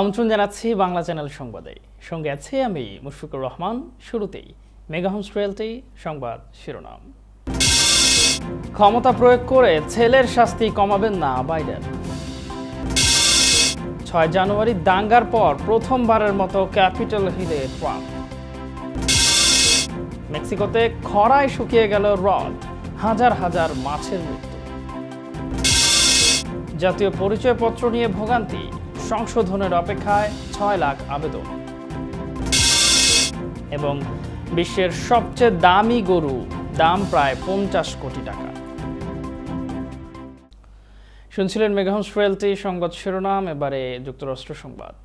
আমন্ত্রণ জানাচ্ছি বাংলা চ্যানেল সংবাদে। সঙ্গে আছি আমি মুশফিকুর রহমান। শুরুতেই মেগাহোমস রিয়েলটি সংবাদ শিরোনাম। ক্ষমতা প্রয়োগ করে ছেলের শাস্তি কমাবেন না বাইডেন। ছয় জানুয়ারি দাঙ্গার পর প্রথমবারের মতো ক্যাপিটাল হিলে ট্রাম্প। মেক্সিকোতে খরায় শুকিয়ে গেল হ্রদ হাজার হাজার মাছের মৃত্যু। জাতীয় পরিচয়পত্র নিয়ে ভোগান্তি সংশোধনের অপেক্ষায় ছয় লাখ আবেদন। এবং বিশ্বের সবচেয়ে দামি গরু, দাম প্রায় পঞ্চাশ কোটি টাকা। শুনছিলেন মেগাহন্স ফ্রেলটি সংবাদ শিরোনাম, এবারে যুক্তরাষ্ট্র সংবাদ।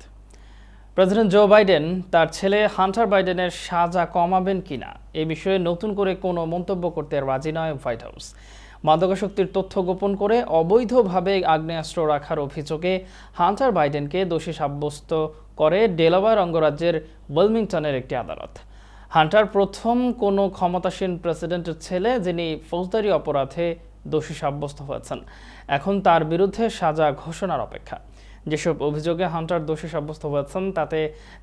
প্রেসিডেন্ট জো বাইডেন, তার ছেলে হান্টার বাইডেনের সাজা কমাবেন কিনা, এ বিষয়ে নতুন করে কোনো মন্তব্য করতে রাজি নয় হোয়াইট হাউস। মাদকাসক্তির তথ্য গোপন করে অবৈধভাবে আগ্নেয়াস্ত্র রাখার অভিযোগে হান্টার বাইডেনকে দোষী সাব্যস্ত করে ডেলাওয়ার অঙ্গরাজ্যের ওয়েলমিংটনের একটি আদালত। হান্টার প্রথম কোনো ক্ষমতাসীন প্রেসিডেন্টের ছেলে যিনি ফৌজদারি অপরাধে দোষী সাব্যস্ত হয়েছেন। এখন তার বিরুদ্ধে সাজা ঘোষণার অপেক্ষা। যেসব অভিযোগে হান্টার দোষী সাব্যস্ত হয়েছেন, তাতে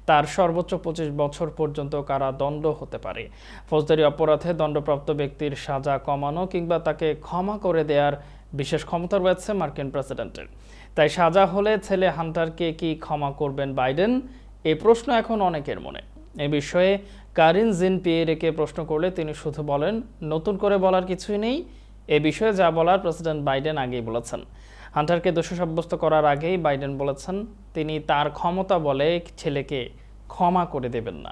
তার সর্বোচ্চ পঁচিশ বছর পর্যন্ত কারাদণ্ড হতে পারে। ফৌজদারি অপরাধে দণ্ডপ্রাপ্ত ব্যক্তির সাজা কমানো কিংবা তাকে ক্ষমা করে দেওয়ার বিশেষ ক্ষমতা রয়েছে মার্কিন প্রেসিডেন্টের। তাই সাজা হলে ছেলে হান্টারকে কি ক্ষমা করবেন বাইডেন? এ প্রশ্ন এখন অনেকের মনে। এ বিষয়ে কারিন জিন পিয়েরেকে প্রশ্ন করলে তিনি শুধু বলেন, নতুন করে বলার কিছুই নেই। এ বিষয়ে যা বলার প্রেসিডেন্ট বাইডেন আগেই বলেছেন। হান্টারকে দোষী সাব্যস্ত করার আগেই বাইডেন বলেছেন, তিনি তার ক্ষমতা বলে ছেলেকে ক্ষমা করে দেবেন না।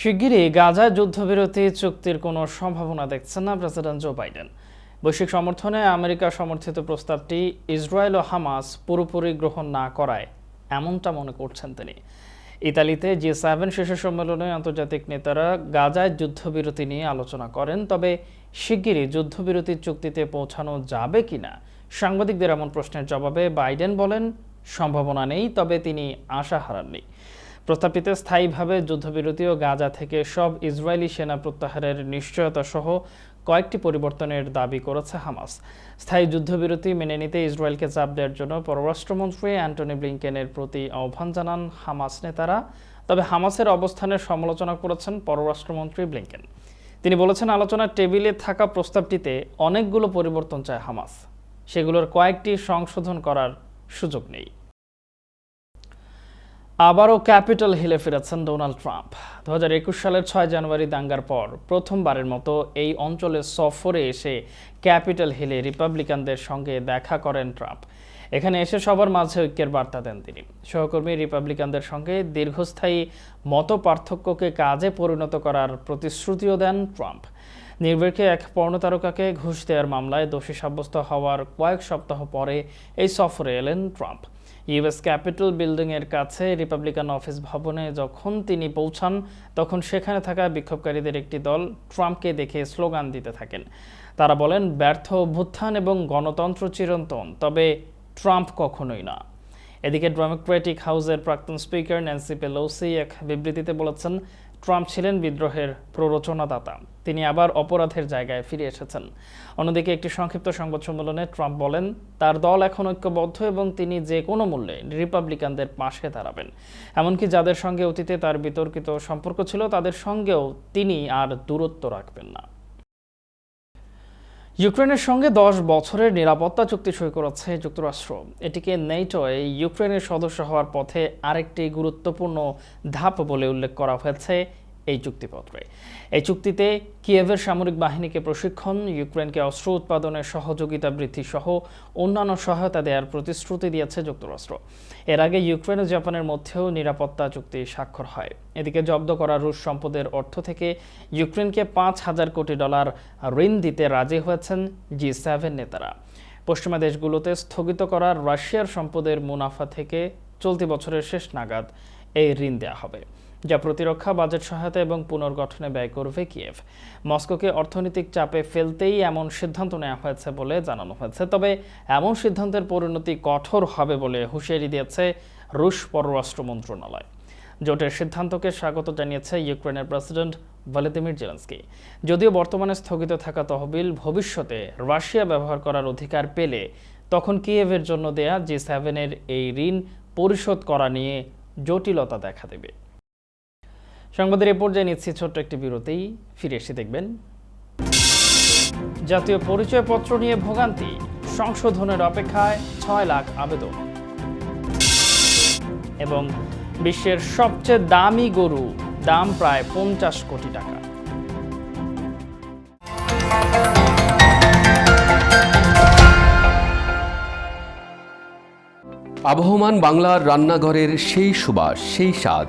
শিগগিরই গাজা যুদ্ধবিরতি চুক্তির কোনো সম্ভাবনা দেখছেন না প্রেসিডেন্ট জো বাইডেন। বৈশ্বিক সমর্থনে আমেরিকা সমর্থিত প্রস্তাবটি ইসরায়েল ও হামাস পুরোপুরি গ্রহণ না করায় এমনটা মনে করছেন তিনি। ইতালিতে জি সেভেন শীর্ষ সম্মেলনে আন্তর্জাতিক নেতারা গাজায় যুদ্ধবিরতি নিয়ে আলোচনা করেন, তবে শিগগিরই যুদ্ধবিরতির চুক্তিতে পৌঁছানো যাবে কিনা? সাংবাদিকদের এমন প্রশ্নের জবাবে বাইডেন বলেন, সম্ভাবনা নেই, তবে তিনি আশা হারাননি। প্রস্তাবিত স্থায়ীভাবে যুদ্ধবিরতি ও গাজা থেকে সব ইসরায়েলি সেনা প্রত্যাহারের নিশ্চয়তা সহ কয়েকটি পরিবর্তনের দাবি করেছে হামাস। স্থায়ী যুদ্ধবিরতি মেনে নিতে ইসরায়েলকে চাপ দেওয়ার জন্য পররাষ্ট্রমন্ত্রী অ্যান্টনি ব্লিংকেনের প্রতি আহ্বান জানান হামাস নেতারা। তবে হামাসের অবস্থানের সমালোচনা করেছেন পররাষ্ট্রমন্ত্রী ব্লিংকেন। তিনি বলেছেন, আলোচনার টেবিলে থাকা প্রস্তাবটিতে অনেকগুলো পরিবর্তন চায় হামাস। সেগুলোর কয়েকটি সংশোধন করার সুযোগ নেই। আবারও ক্যাপিটাল হিলে ফিরেছেন ডোনাল্ড ট্রাম্প। দু হাজার একুশ সালের ছয় জানুয়ারি দাঙ্গার পর প্রথমবারের মতো এই অঞ্চলে সফরে এসে ক্যাপিটাল হিলে রিপাবলিকানদের সঙ্গে দেখা করেন ট্রাম্প। এখানে এসে সবার মাঝে ঐক্যের বার্তা দেন তিনি। সহকর্মী রিপাবলিকানদের সঙ্গে দীর্ঘস্থায়ী মত পার্থক্যকে কাজে পরিণত করার প্রতিশ্রুতিও দেন ট্রাম্প। নির্ভীককে এক পর্ণতারকাকে ঘুষ দেওয়ার মামলায় দোষী সাব্যস্ত হওয়ার কয়েক সপ্তাহ পরে এই সফরে এলেন ট্রাম্প। ইউএস ক্যাপিটাল বিল্ডিংয়ের কাছে রিপাবলিকান অফিস ভবনে যখন তিনি পৌঁছান, তখন সেখানে থাকা বিক্ষোভকারীদের একটি দল ট্রাম্পকে দেখে স্লোগান দিতে থাকেন। তারা বলেন, ব্যর্থ অভ্যুত্থান এবং গণতন্ত্র চিরন্তন, তবে ট্রাম্প কখনোই না। এদিকে ডেমোক্রেটিক হাউসের প্রাক্তন স্পিকার ন্যান্সি পেলোসি এক বিবৃতিতে বলেছেন, ট্রাম্প ছিলেন বিদ্রোহের প্ররোচনাদাতা। তিনি আবার অপরাধের জায়গায় ফিরে এসেছেন। অন্যদিকে একটি সংক্ষিপ্ত সংবাদ সম্মেলনে ট্রাম্প বলেন, তার দল এখন ঐক্যবদ্ধ এবং তিনি যে কোনো মূল্যে রিপাবলিকানদের পাশে দাঁড়াবেন। এমনকি যাদের সঙ্গে অতীতে তার বিতর্কিত সম্পর্ক ছিল, তাদের সঙ্গেও তিনি আর দূরত্ব রাখবেন না। ইউক্রেনের সঙ্গে দশ বছরের নিরাপত্তা চুক্তি সই করেছে যুক্তরাষ্ট্র। এটিকে নেটোয় ইউক্রেনের সদস্য হওয়ার পথে আরেকটি গুরুত্বপূর্ণ ধাপ বলে উল্লেখ করা হয়েছে। এই চুক্তিপত্রে। এই চুক্তিতে কিয়েভের সামরিক বাহিনীকে প্রশিক্ষণ, ইউক্রেনকে অস্ত্র উৎপাদনের সহযোগিতা বৃদ্ধি সহ অন্যান্য সহায়তা দেওয়ার প্রতিশ্রুতি দিয়েছে যুক্তরাষ্ট্র। এর আগে ইউক্রেন ও জাপানের মধ্যেও নিরাপত্তা চুক্তি স্বাক্ষর হয়। এদিকে জব্দ করা রুশ সম্পদের অর্থ থেকে ইউক্রেনকে পাঁচ হাজার কোটি ডলার ঋণ দিতে রাজি হয়েছেন জি সেভেন নেতারা। পশ্চিমা দেশগুলোতে স্থগিত করা রাশিয়ার সম্পদের মুনাফা থেকে চলতি বছরের শেষ নাগাদ এই ঋণ দেওয়া হবে। যা প্রতিরক্ষা, বাজেট সহায়তা এবং পুনর্গঠনে ব্যয় করবে কিয়েভ। মস্কোকে অর্থনৈতিক চাপে ফেলতেই এমন সিদ্ধান্ত নেওয়া হয়েছে বলে জানানো হয়েছে। তবে এমন সিদ্ধান্তের পরিণতি কঠোর হবে বলে হুঁশিয়ারি দিয়েছে রুশ পররাষ্ট্র মন্ত্রণালয়। জোটের সিদ্ধান্তকে স্বাগত জানিয়েছে ইউক্রেনের প্রেসিডেন্ট ভ্লাদিমির জেলেন্সকি। যদিও বর্তমানে স্থগিত থাকা তহবিল ভবিষ্যতে রাশিয়া ব্যবহার করার অধিকার পেলে, তখন কিয়েভের জন্য দেয়া জি সেভেনের এই ঋণ পরিশোধ করা নিয়ে জটিলতা দেখা দেবে। সংবাদের এ পর্যায়ে নিচ্ছি ছোট্ট একটি বিরতিই ফিরে এসে দেখবেন। জাতীয় পরিচয়পত্র নিয়ে ভোগান্তি, সংশোধনের অপেক্ষায় ছয় লাখ আবেদন। এবং বিশ্বের সবচেয়ে দামি গরু, দাম প্রায় পঞ্চাশ কোটি টাকা। আবহমান বাংলার রান্নাঘরের সেই সুবাস, সেই স্বাদ।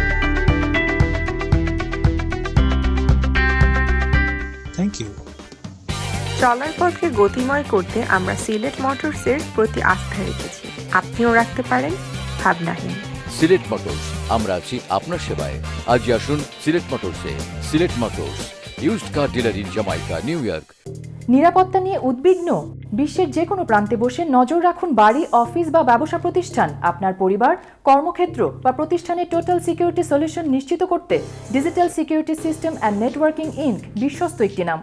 থ্যাংক ইউ চলার পথকে গতিময় করতে আমরা সিলেট মোটরসের প্রতি আস্থা রেখেছি। আপনিও রাখতে পারেন ভাবনাহীন। সিলেট মোটরস আমরা আছি আপনার সেবায়। আজই আসুন Sylhet মোটরসে। Sylhet motors used car dealer in Jamaica New York নিরাপত্তা নিয়ে উদ্বিগ্ন? বিশ্বের যে কোনো প্রান্তে বসে নজর রাখুন বাড়ি, অফিস বা ব্যবসা প্রতিষ্ঠান। আপনার পরিবার, কর্মক্ষেত্র বা প্রতিষ্ঠানের টোটাল সিকিউরিটি সলিউশন নিশ্চিত করতে digital security system and networking Inc বিশ্বস্ত একটি নাম।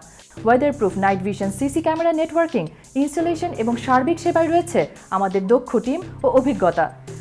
Weather proof night vision CC camera networking installation এবং সার্বিক সেবায় রয়েছে আমাদের দক্ষ টিম ও অভিজ্ঞতা।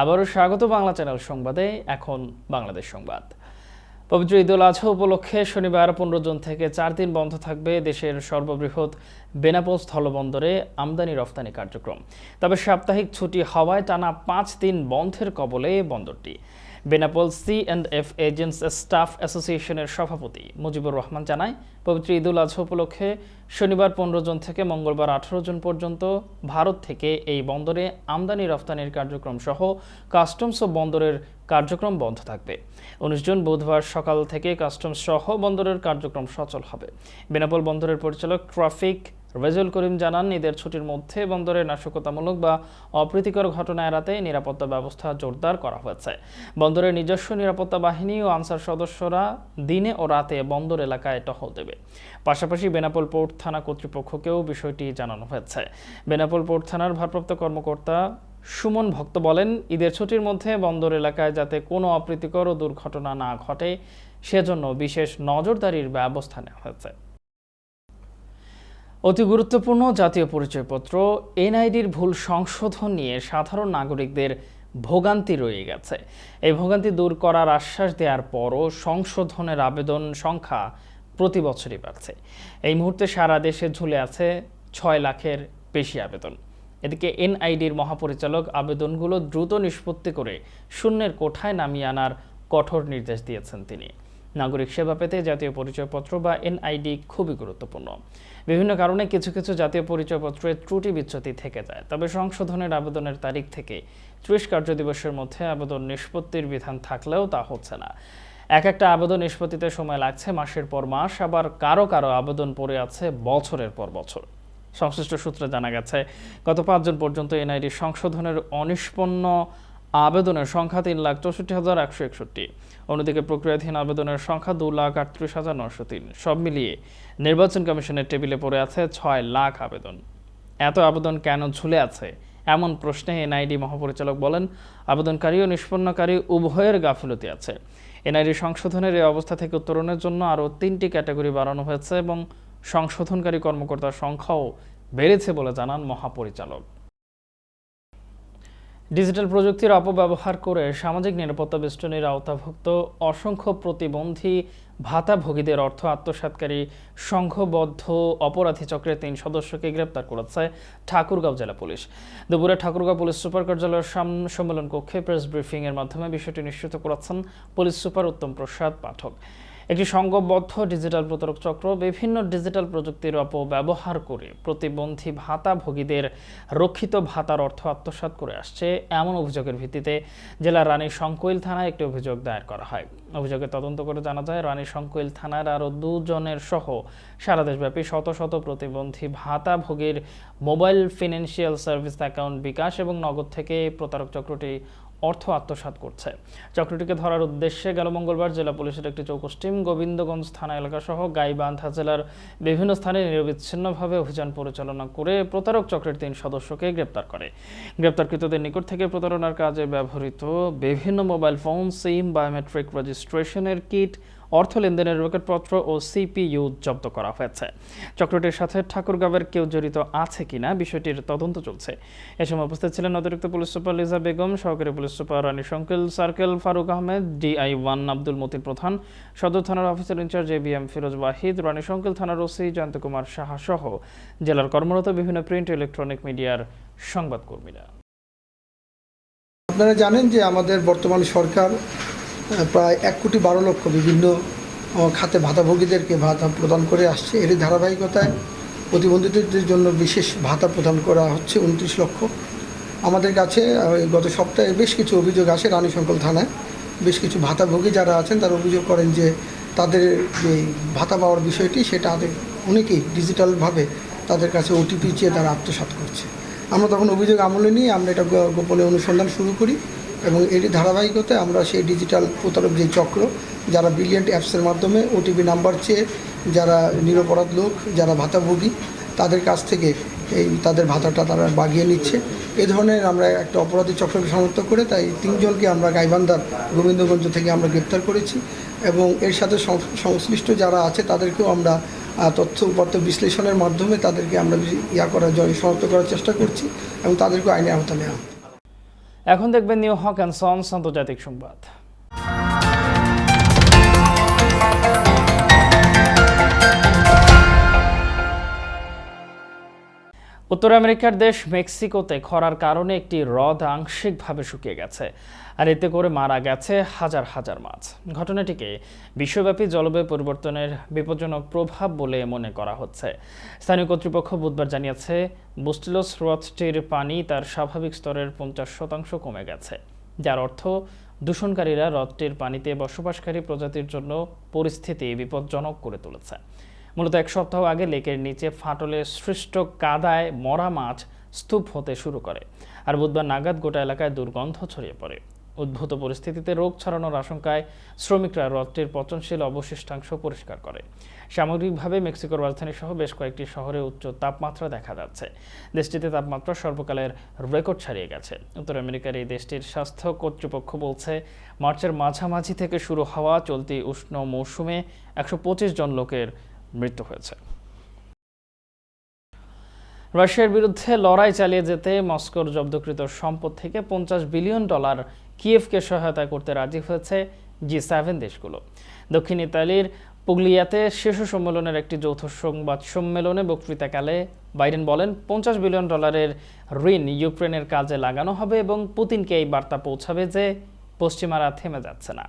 আবারও স্বাগত বাংলা চ্যানেল সংবাদে, এখন বাংলাদেশ সংবাদ। পবিত্র ঈদুল আজহা উপলক্ষে শনিবার পনেরো জুন থেকে চার দিন বন্ধ থাকবে দেশের সর্ববৃহৎ বেনাপোল স্থলবন্দরে আমদানি রফতানি কার্যক্রম। তবে সাপ্তাহিক ছুটি হওয়ায় টানা পাঁচ দিন বন্ধের কবলে বন্দরটি। Benapole C and F agents staff অ্যাসোসিয়েশনের সভাপতি মুজিবুর রহমান জানায়, পবিত্র ঈদুল আজহা উপলক্ষে শনিবার পনেরো জন থেকে মঙ্গলবার আঠারো জন পর্যন্ত ভারত থেকে এই বন্দরে আমদানি রফতানির কার্যক্রম সহ কাস্টমস ও বন্দরের কার্যক্রম বন্ধ থাকবে। উনিশ জুন বুধবার সকাল থেকে কাস্টমস সহ বন্দরের কার্যক্রম সচল হবে। বেনাপোল বন্দরের পরিচালক ট্রাফিক রেজুল করিম জানান, ঈদের ছুটির মধ্যে বন্দরে নাশকতামূলক বা অপ্রীতিকর ঘটনা এড়াতে নিরাপত্তা ব্যবস্থা জোরদার করা হয়েছে। বন্দরের নিজস্ব নিরাপত্তা বাহিনী ও আনসার সদস্যরা দিনে ও রাতে বন্দর এলাকায় টহল দেবে। পাশাপাশি বেনাপোল পোর্ট থানা কর্তৃপক্ষকেও বিষয়টি জানানো হয়েছে। বেনাপোল পোর্ট থানার ভারপ্রাপ্ত কর্মকর্তা সুমন ভক্ত বলেন, ঈদের ছুটির মধ্যে বন্দর এলাকায় যাতে কোনো অপ্রীতিকর ও দুর্ঘটনা না ঘটে, সেজন্য বিশেষ নজরদারির ব্যবস্থা নেওয়া হয়েছে। অতি গুরুত্বপূর্ণ জাতীয় পরিচয়পত্র, এনআইডির ভুল সংশোধন নিয়ে সাধারণ নাগরিকদের ভোগান্তি রয়ে গেছে। এই ভোগান্তি দূর করার আশ্বাস দেওয়ার পরও সংশোধনের আবেদন সংখ্যা প্রতি বছরই বাড়ছে। এই মুহূর্তে সারা দেশে ঝুলে আছে ছয় লাখের বেশি আবেদন। এদিকে এনআইডির মহাপরিচালক আবেদনগুলো দ্রুত নিষ্পত্তি করে শূন্যের কোঠায় নামিয়ে আনার কঠোর নির্দেশ দিয়েছেন তিনি। নাগরিক সেবা পেতে জাতীয় পরিচয়পত্র বা এনআইডি খুবই গুরুত্বপূর্ণ। বিভিন্ন কারণে কিছু কিছু জাতীয় পরিচয়পত্রে ত্রুটি বিচ্যুতি থেকে যায়। তবে সংশোধনের আবেদনের তারিখ থেকে ত্রিশ কার্যদিবসের মধ্যে আবেদন নিষ্পত্তির বিধান থাকলেও তা হচ্ছে না। এক একটা আবেদন নিষ্পত্তিতে সময় লাগছে মাসের পর মাস, আবার কারও কারও আবেদন পড়ে আছে বছরের পর বছর। সংশ্লিষ্ট সূত্রে জানা গেছে, গত পাঁচজন পর্যন্ত এনআইডি সংশোধনের অনিষ্পন্ন আবেদনের সংখ্যা তিন লাখ চৌষট্টি হাজার একশো একষট্টি। অন্যদিকে প্রক্রিয়াধীন আবেদনের সংখ্যা দু লাখ আটত্রিশ হাজার নশো তিন। সব মিলিয়ে নির্বাচন কমিশনের টেবিলে পড়ে আছে ছয় লাখ আবেদন। এত আবেদন কেন ঝুলে আছে? এমন প্রশ্নে এনআইডি মহাপরিচালক বলেন, আবেদনকারী ও নিষ্পন্নকারী উভয়ের গাফিলতি আছে। এনআইডি সংশোধনের এই অবস্থা থেকে উত্তরণের জন্য আরও তিনটি ক্যাটাগরি বাড়ানো হয়েছে এবং সংশোধনকারী কর্মকর্তার সংখ্যাও বেড়েছে বলে জানান মহাপরিচালক। ডিজিটাল প্রযুক্তির অপব্যবহার করে সামাজিক নিরাপত্তা বেষ্টনীর আওতাভুক্ত অসংখ্য প্রতিবন্ধী ভাতাভোগীদের অর্থ আত্মসাৎকারী সংঘবদ্ধ অপরাধী চক্রের তিন সদস্যকে গ্রেপ্তার করেছে ঠাকুরগাঁও জেলা পুলিশ। দুপুরে ঠাকুরগাঁও পুলিশ সুপার কার্যালয়ের সাম- সম্মেলন কক্ষে প্রেস ব্রিফিংয়ের মাধ্যমে বিষয়টি নিশ্চিত করেছেন পুলিশ সুপার উত্তম প্রসাদ পাঠক। একটি সংঘবদ্ধ ডিজিটাল প্রতারক চক্র বিভিন্ন ডিজিটাল প্রযুক্তির অপব্যবহার করে প্রতিবন্ধী ভাতাভোগীদের রক্ষিত ভাতার অর্থ আত্মসাৎ করে আসছে। এমন অভিযোগের ভিত্তিতে জেলার রানী শঙ্কৈল থানায় একটি অভিযোগ দায়ের করা হয়। অভিযোগে তদন্ত করে জানা যায়, রানী শঙ্কৈল থানার আরও দুজনের সহ সারা দেশব্যাপী শত শত প্রতিবন্ধী ভাতাভোগীর mobile financial service account bKash এবং নগদ থেকে প্রতারক চক্রটি অর্থ আত্মসাত করছে। চক্রটিকে ধরার উদ্দেশ্যে গেল মঙ্গলবার জেলা পুলিশের একটি চৌকস টিম গোবিন্দগঞ্জ থানা এলাকাসহ গাইবান্ধা জেলার বিভিন্ন স্থানে নিরবিচ্ছিন্নভাবে অভিযান পরিচালনা করে প্রতারক চক্রের তিন সদস্যকে গ্রেপ্তার করে। গ্রেপ্তারকৃতদের নিকট থেকে প্রতারণার কাজে ব্যবহৃত বিভিন্ন মোবাইল ফোন, সিম, বায়োমেট্রিক রেজিস্ট্রেশনের কিট অর্থ লেনদেনের রেকর্ডপত্র ও সিপিইউ জব্দ করা হয়েছে। চক্রটির সাথে ঠাকুরগাঁওয়ের কেউ জড়িত আছে কিনা বিষয়টির তদন্ত চলছে। এ সময় উপস্থিত ছিলেন অতিরিক্ত পুলিশ সুপার লিজা বেগম, সহকারী police super Rani Sankail, circle Faruk Ahmed, DI one Abdul Motin Prodhan, সদর থানার officer incharge A B M Firoz Wahid, Rani Sankail থানার ওসি জয়ন্ত কুমার সাহা সহ জেলার কর্মরত বিভিন্ন প্রিন্ট ইলেকট্রনিক মিডিয়ার সংবাদকর্মীরা। আপনারা জানেন যে আমাদের বর্তমান সরকার প্রায় এক কোটি বারো লক্ষ বিভিন্ন খাতে ভাতাভোগীদেরকে ভাতা প্রদান করে আসছে। এর ধারাবাহিকতায় প্রতিবন্ধীদের জন্য বিশেষ ভাতা প্রদান করা হচ্ছে উনত্রিশ লক্ষ। আমাদের কাছে গত সপ্তাহে বেশ কিছু অভিযোগ আসে রানী শঙ্কল থানায়। বেশ কিছু ভাতাভোগী যারা আছেন, তারা অভিযোগ করেন যে তাদের যে ভাতা পাওয়ার বিষয়টি, সেটা অনেকেই ডিজিটালভাবে তাদের কাছে ওটিপি চেয়ে তারা আত্মসাৎ করছে। আমরা তখন অভিযোগ আমলে নিয়ে আমরা এটা গোপনে অনুসন্ধান শুরু করি। এবং এরই ধারাবাহিকতায় আমরা সেই ডিজিটাল প্রতারক যে চক্র, যারা ব্রিলিয়েন্ট অ্যাপসের মাধ্যমে ওটিপি নাম্বার চেয়ে যারা নিরপরাধ লোক, যারা ভাতাভোগী, তাদের কাছ থেকে এই তাদের ভাতাটা তারা বাগিয়ে নিচ্ছে এ ধরনের আমরা একটা অপরাধী চক্রকে শনাক্ত করে তাই তিনজনকে আমরা গাইবান্ধার গোবিন্দগঞ্জ থেকে আমরা গ্রেপ্তার করেছি এবং এর সাথে সংশ্লিষ্ট যারা আছে তাদেরকেও আমরা তথ্য উপাত্ত বিশ্লেষণের মাধ্যমে তাদেরকে আমরা ইয়া করার জন্য শনাক্ত করার চেষ্টা করছি এবং তাদেরকেও আইনের আওতা নেওয়া। এখন দেখবেন নিউ হক অ্যান্ড সন্স আন্তর্জাতিক সংবাদ। উত্তর আমেরিকার দেশ মেক্সিকোতে খরার কারণে একটি হ্রদ আংশিকভাবে শুকিয়ে গেছে। আর এতে করে মারা গেছে হাজার হাজার মাছ। ঘটনাটিকে বিশ্বব্যাপী জলবায়ু পরিবর্তনের বিপজ্জনক প্রভাব বলে মনে করা হচ্ছে। স্থানীয় কর্তৃপক্ষ বুধবার জানিয়েছে, বুস্টিলোস হ্রদটির পানি তার স্বাভাবিক স্তরের পঞ্চাশ শতাংশ কমে গেছে। যার অর্থ, দূষণকারীরা হ্রদটির পানিতে বসবাসকারী প্রজাতির জন্য পরিস্থিতি বিপজ্জনক করে তুলেছে। মূলত এক সপ্তাহ আগে লেকের নিচে ফাটলে সৃষ্ট কাদায় মরা মাছ স্তূপ হতে শুরু করে। আর বুধবার নাগাদ গোটা এলাকায় দুর্গন্ধ ছড়িয়ে পড়ে। উদ্ভূত পরিস্থিতিতে রোগ ছড়ানোর আশঙ্কায় শ্রমিকরা হ্রদটির পচনশীল অবশিষ্টাংশ পরিষ্কার করে। সামগ্রিকভাবে মেক্সিকোর রাজধানী সহ বেশ কয়েকটি শহরে উচ্চ তাপমাত্রা দেখা যাচ্ছে। দেশটিতে তাপমাত্রা সর্বকালের রেকর্ড ছাড়িয়ে গেছে। উত্তর আমেরিকার এই দেশটির স্বাস্থ্য কর্তৃপক্ষ বলছে, মার্চের মাঝামাঝি থেকে শুরু হওয়া চলতি উষ্ণ মৌসুমে একশো পঁচিশ জন লোকের মৃত্যু হয়েছে। রাশিয়ার বিরুদ্ধে লড়াই চালিয়ে যেতে মস্কোর জব্দকৃত সম্পদ থেকে পঞ্চাশ বিলিয়ন ডলার কিয়েভকে সহায়তা করতে রাজি হয়েছে জি সেভেন দেশগুলো। দক্ষিণ ইতালির পুগলিয়াতে শীর্ষ সম্মেলনের একটি যৌথ সংবাদ সম্মেলনে বক্তৃতাকালে বাইডেন বলেন, পঞ্চাশ বিলিয়ন ডলারের ঋণ ইউক্রেনের কাজে লাগানো হবে এবং পুতিনকে এই বার্তা পৌঁছাবে যে পশ্চিমারা থেমে যাচ্ছে না।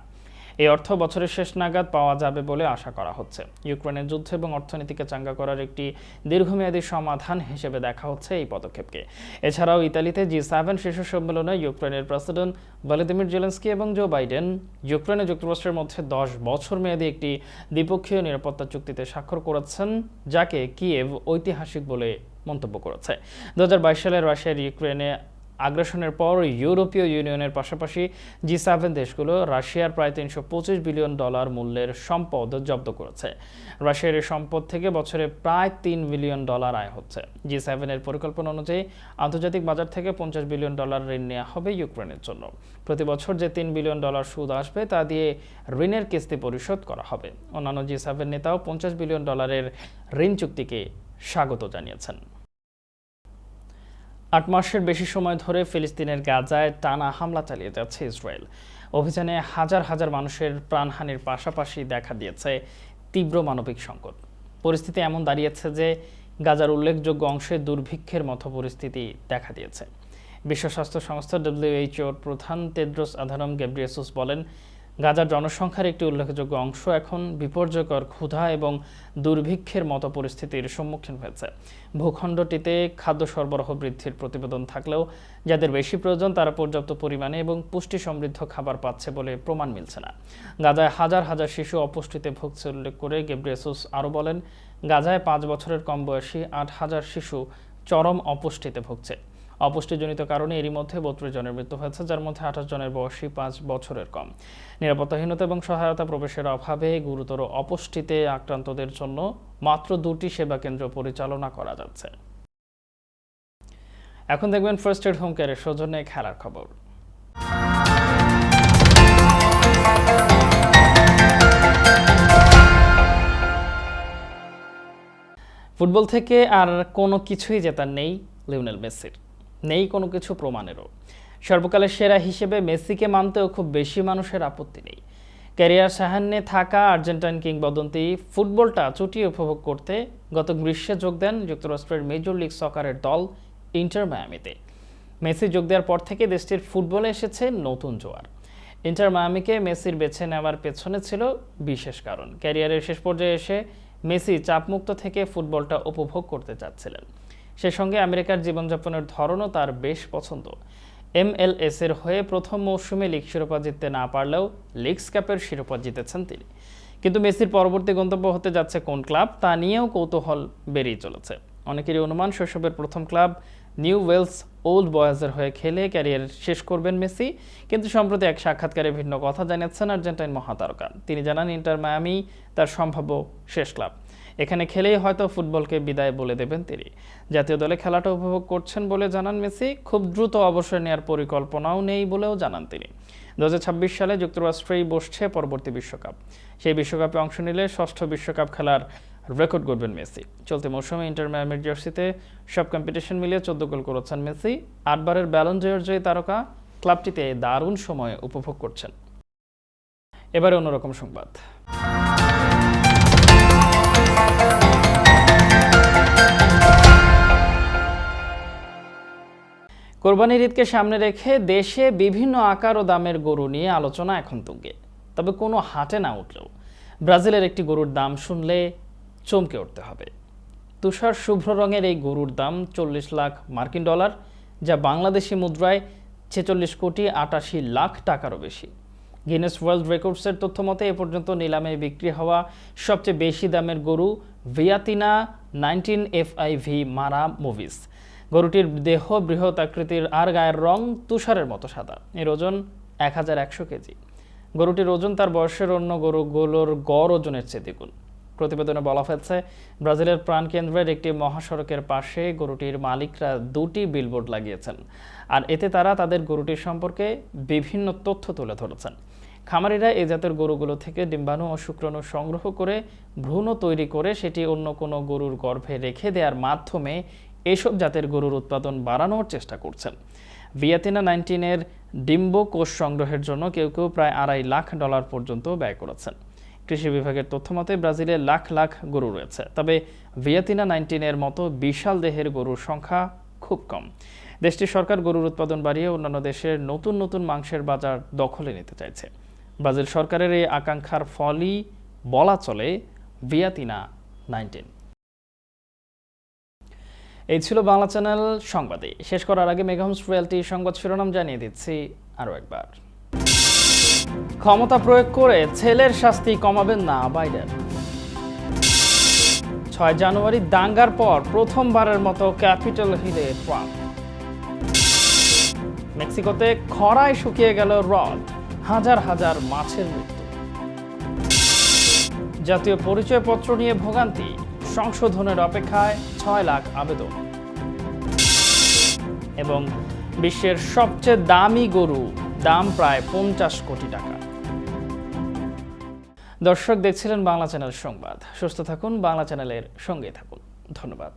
এই অর্থ বছরের শেষ নাগাদ পাওয়া যাবে বলে আশা করা হচ্ছে। ইউক্রেনের যুদ্ধ এবং অর্থনীতিকে চাঙ্গা করার একটি দীর্ঘমেয়াদী সমাধান হিসেবে দেখা হচ্ছে এই পদক্ষেপকে। এছাড়াও ইতালিতে জি সেভেন শীর্ষ সম্মেলনে ইউক্রেনের প্রেসিডেন্ট ভ্লাদিমির জেলেন্সকি এবং জো বাইডেন ইউক্রেন যুক্তরাষ্ট্রের মধ্যে দশ বছর মেয়াদী একটি দ্বিপক্ষীয় নিরাপত্তা চুক্তিতে স্বাক্ষর করেছেন, যাকে কিয়েভ ঐতিহাসিক বলে মন্তব্য করেছে। দু সালে রাশিয়ার ইউক্রেনে আগ্রাসনের পর ইউরোপীয় ইউনিয়নের পাশাপাশি জি সেভেন দেশগুলো রাশিয়ার প্রায় তিনশো পঁচিশ বিলিয়ন ডলার মূল্যের সম্পদ জব্দ করেছে। রাশিয়ার এই সম্পদ থেকে বছরে প্রায় তিন বিলিয়ন ডলার আয় হচ্ছে। জি সেভেনের পরিকল্পনা অনুযায়ী আন্তর্জাতিক বাজার থেকে পঞ্চাশ বিলিয়ন ডলার ঋণ নেওয়া হবে ইউক্রেনের জন্য। প্রতি বছর যে তিন বিলিয়ন ডলার সুদ আসবে তা দিয়ে ঋণের কিস্তি পরিশোধ করা হবে। অন্যান্য জি সেভেন নেতাও পঞ্চাশ বিলিয়ন ডলারের ঋণ চুক্তিকে স্বাগত জানিয়েছেন। আট মাসের বেশি সময় ধরে ফিলিস্তিনের গাজায় টানা হামলা চালিয়ে যাচ্ছে ইসরায়েল। অভিযানে হাজার হাজার মানুষের প্রাণহানির পাশাপাশি দেখা দিয়েছে তীব্র মানবিক সংকট। পরিস্থিতি এমন দাঁড়িয়েছে যে গাজার উল্লেখযোগ্য অংশে দুর্ভিক্ষের মতো পরিস্থিতি দেখা দিয়েছে। বিশ্ব স্বাস্থ্য সংস্থা ডব্লিউএইচওর প্রধান তেদ্রোস আধারম গেব্রিয়েসুস বলেন গাজার জনসংখ্যার একটি উল্লেখযোগ্য অংশ এখন বিপর্যয়কর ক্ষুধা এবং দুর্ভিক্ষের মতো পরিস্থিতির সম্মুখীন হয়েছে। ভূখণ্ডটিতে খাদ্য সরবরাহ বৃদ্ধির প্রতিবেদন থাকলেও যাদের বেশি প্রয়োজন তারা পর্যাপ্ত পরিমাণে এবং পুষ্টি সমৃদ্ধ খাবার পাচ্ছে বলে প্রমাণ মিলছে না। গাজায় হাজার হাজার শিশু অপুষ্টিতে ভুগছে উল্লেখ করে গেব্রিয়েসুস আরও বলেন, গাজায় পাঁচ বছরের কম বয়সী আট হাজার শিশু চরম অপুষ্টিতে ভুগছে। অপুষ্টিজনিত কারণে এরই মধ্যে বত্রিশ জনের মৃত্যু হয়েছে, যার মধ্যে আঠাশ জনের বয়সী পাঁচ বছরের কম। নিরাপত্তাহীনতা এবং সহায়তা প্রবেশের অভাবে গুরুতর অপুষ্টিতে আক্রান্তদের জন্য মাত্র দুটি সেবা কেন্দ্র পরিচালনা করা যাচ্ছে। এখন দেখবেন ফার্স্ট এড হোম কেয়ারের সৌজন্যে খেলার খবর। ফুটবল থেকে আর কোনো কিছুই জেতার নেই লিওনেল মেসির। নেই কোনো কিছু প্রমাণেরও। সর্বকালের সেরা হিসেবে মেসিকে মানতেও খুব বেশি মানুষের আপত্তি নেই। ক্যারিয়ার সাহান্যে থাকা আর্জেন্টাইন কিংবদন্তি ফুটবলটা চুটিয়ে উপভোগ করতে গত গ্রীষ্মে যোগ দেন যুক্তরাষ্ট্রের মেজর লিগ সকারের দল ইন্টার মায়ামিতে। মেসি যোগ দেওয়ার পর থেকে দেশটির ফুটবলে এসেছে নতুন জোয়ার। ইন্টার মায়ামিকে মেসির বেছে নেওয়ার পেছনে ছিল বিশেষ কারণ। ক্যারিয়ারের শেষ পর্যায়ে এসে মেসি চাপমুক্ত থেকে ফুটবলটা উপভোগ করতে চাচ্ছিলেন। সে সঙ্গে আমেরিকার জীবনযাপনের ধরনও তার বেশ পছন্দ। এমএলএস এর হয়ে প্রথম মৌসুমে লিগ শিরোপা জিততে না পারলেও লিগস কাপের শিরোপা জিতেছেন তিনি। কিন্তু মেসির পরবর্তী গন্তব্য হতে যাচ্ছে কোন ক্লাব, তা নিয়েও কৌতূহল বেরিয়ে চলেছে। অনেকেরই অনুমান, শৈশবের প্রথম ক্লাব নিউ ওয়েলস ওল্ড বয়েজের হয়ে খেলে ক্যারিয়ার শেষ করবেন মেসি, কিন্তু সম্প্রতি এক সাক্ষাৎকারে ভিন্ন কথা জানিয়েছেন আর্জেন্টাইন মহাতারকা। তিনি জানান, ইন্টার মায়ামি তার সম্ভাব্য শেষ ক্লাব। এখানে খেলেই হয়তো ফুটবলকে বিদায় বলে দেবেন তিনি। জাতীয় দলে খেলাটা উপভোগ করছেন বলে জানান মেসি। খুব দ্রুত অবসর নেওয়ার পরিকল্পনাও নেই বলেও জানান তিনি। দু হাজার ছাব্বিশ সালে যুক্তরাষ্ট্রেই বসছে পরবর্তী বিশ্বকাপ। সেই বিশ্বকাপে অংশ নিলে ষষ্ঠ বিশ্বকাপ খেলার রেকর্ড করবেন মেসি। চলতি মৌসুমে ইন্টার মায়ামির জার্সিতে সব কম্পিটিশন মিলিয়ে চোদ্দ গোল করেছেন মেসি। আটবারের ব্যালন জয়ের জয়ী তারকা ক্লাবটিতে দারুণ সময় উপভোগ করছেন। এবারে অন্যরকম সংবাদ। কোরবানির ঈদকে সামনে রেখে দেশে বিভিন্ন আকার ও দামের গরু নিয়ে আলোচনা এখন তুঙ্গে। তবে কোনো হাটে না উঠলেও ব্রাজিলের একটি গরুর দাম শুনলে চমকে উঠতে হবে। তুষার শুভ্র রঙের এই গরুর দাম চল্লিশ লাখ মার্কিন ডলার, যা বাংলাদেশি মুদ্রায় ছেচল্লিশ কোটি আটাশি লাখ টাকারও বেশি। গিনেস ওয়ার্ল্ড রেকর্ডসের তথ্য মতে, এ পর্যন্ত নিলামে বিক্রি হওয়া সবচেয়ে বেশি দামের গরু ভিয়াতিনা নাইনটিন এফআইভি মারা মুভিস। গরুটির দেহ, বৃহৎ আকৃতির আর গায়ের রং তুষারের মতো সাদা। এর ওজন এক হাজার একশো কেজি। গরুটির ওজন তার বয়সের অন্য গরুগুলোর গড় ওজনের চেয়ে দ্বিগুণ। প্রতিবেদনে বলা হয়েছে, ব্রাজিলের প্রাণকেন্দ্রের একটি মহাসড়কের পাশে গরুটির মালিকরা দুটি বিলবোর্ড লাগিয়েছেন। আর এতে তারা তাদের গরুটির সম্পর্কে বিভিন্ন তথ্য তুলে ধরেছেন। খামারিরা এই জাতের গরুগুলো থেকে ডিম্বাণু ও শুক্রাণু সংগ্রহ করে ভ্রূণ তৈরি করে সেটি অন্য কোনো গরুর গর্ভে রেখে দেওয়ার মাধ্যমে এসব জাতের গরুর উৎপাদন বাড়ানোর চেষ্টা করছেন। ভিয়াতিনা নাইনটিনের ডিম্ব কোষ সংগ্রহের জন্য কেউ কেউ প্রায় আড়াই লাখ ডলার পর্যন্ত ব্যয় করেছেন। কৃষি বিভাগের তথ্য মতে ব্রাজিলে লাখ লাখ গরু রয়েছে, তবে ভিয়াতিনা নাইনটিনের মতো বিশাল দেহের গরুর সংখ্যা খুব কম। দেশটির সরকার গরুর উৎপাদন বাড়িয়ে অন্যান্য দেশের নতুন নতুন মাংসের বাজার দখলে নিতে চাইছে। ব্রাজিল সরকারের এই আকাঙ্ক্ষার ফলই বলা চলে ভিয়াতিনা নাইনটিন। এই ছিল বাংলা চ্যানেল সংবাদে। শেষ করার আগে মেগাহমস রয়্যালটি সংবাদ শিরোনাম জানিয়ে দিচ্ছি আরও একবার। ক্ষমতা প্রয়োগ করে ছেলের শাস্তি কমাবেন না বাইডেন। ছয় জানুয়ারি দাঙ্গার পর প্রথমবারের মতো ক্যাপিটাল হিলে ট্রাম্প। মেক্সিকোতে খরায় শুকিয়ে গেল হ্রদ, হাজার হাজার মাছের মৃত্যু। জাতীয় পরিচয়পত্র নিয়ে ভোগান্তি সংশোধনের অপেক্ষায় ছয় লাখ আবেদন। এবং বিশ্বের সবচেয়ে দামি গরু, দাম প্রায় পঞ্চাশ কোটি টাকা। দর্শক দেখছিলেন বাংলা চ্যানেল সংবাদ। সুস্থ থাকুন, বাংলা চ্যানেলের সঙ্গে থাকুন। ধন্যবাদ।